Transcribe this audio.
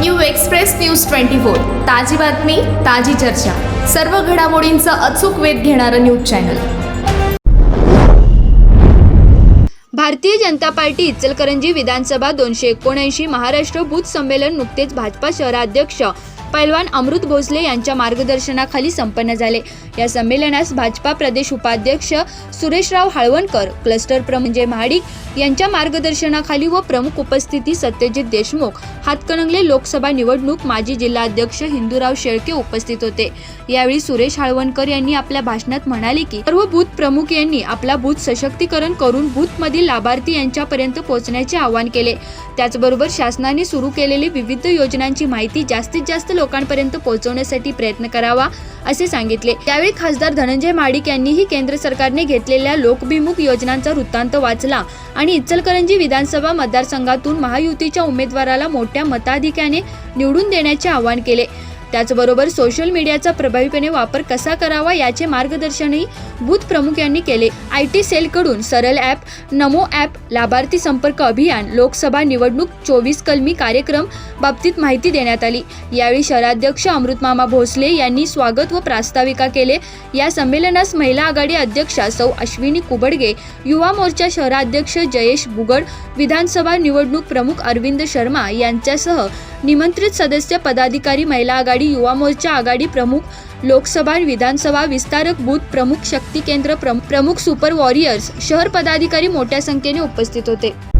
New express news twenty four. ताजी बातमी ताजी चर्चा. सर्व घडामोडींचा अचूक वेध घेणारं news channel. Bharatiya Janata party Ichalkaranji विधानसभा दोनशे एकोणऐंशी महाराष्ट्र बूथ संमेलन नुकतेच भाजपा शहराध्यक्ष पैलवान अमृत भोसले यांच्या मार्गदर्शनाखाली संपन्न झाले. या संमेलनास भाजपा प्रदेश उपाध्यक्ष सुरेशराव हाळवणकर क्लस्टर प्रमुख म्हणजे महाडिक यांच्या मार्गदर्शनाखाली व प्रमुख उपस्थिती सत्यजित देशमुख हातकणंगले लोकसभा निवडणूक माजी जिल्हाध्यक्ष हिंदूराव शेळके उपस्थित होते. यावेळी सुरेश हाळवणकर यांनी आपल्या भाषणात म्हणाले की सर्व बूथ प्रमुख यांनी आपला बूथ सशक्तीकरण करून बूथमधील लाभार्थी यांच्यापर्यंत पोहोचण्याचे आवाहन केले. त्याचबरोबर शासनाने सुरू केलेली विविध योजनांची माहिती जास्तीत जास्त लोकांपर्यंत पोहोचवण्यासाठी प्रयत्न करावा असे सांगितले. त्यावेळी खासदार धनंजय माडिक यांनीही केंद्र सरकारने घेतलेल्या लोकभिमुख योजनांचा वृत्तांत वाचला आणि इचलकरंजी विधानसभा मतदारसंघातून महायुतीच्या उमेदवाराला मोठ्या मताधिक्याने निवडून देण्याचे आवाहन केले. त्याचबरोबर सोशल मीडियाचा प्रभावीपणे वापर कसा करावा याचे मार्गदर्शनही बूथ प्रमुख यांनी केले. आय टी सेलकडून सरल ॲप नमो ॲप लाभार्थी संपर्क अभियान लोकसभा निवडणूक चोवीस कलमी कार्यक्रम बाबतीत माहिती देण्यात आली. यावेळी शहराध्यक्ष अमृतमामा भोसले यांनी स्वागत व प्रास्ताविका केले. या संमेलनास महिला आघाडी अध्यक्षा सौ अश्विनी कुबडगे युवा मोर्चा शहराध्यक्ष जयेश बुगड विधानसभा निवडणूक प्रमुख अरविंद शर्मा यांच्यासह निमंत्रित सदस्य पदाधिकारी महिला आघाडी युवा मोर्चा आघाडी प्रमुख लोकसभा विधानसभा विस्तारक बूथ प्रमुख शक्ती केंद्र प्रमुख सुपर वॉरियर्स शहर पदाधिकारी मोठ्या संख्येने उपस्थित होते.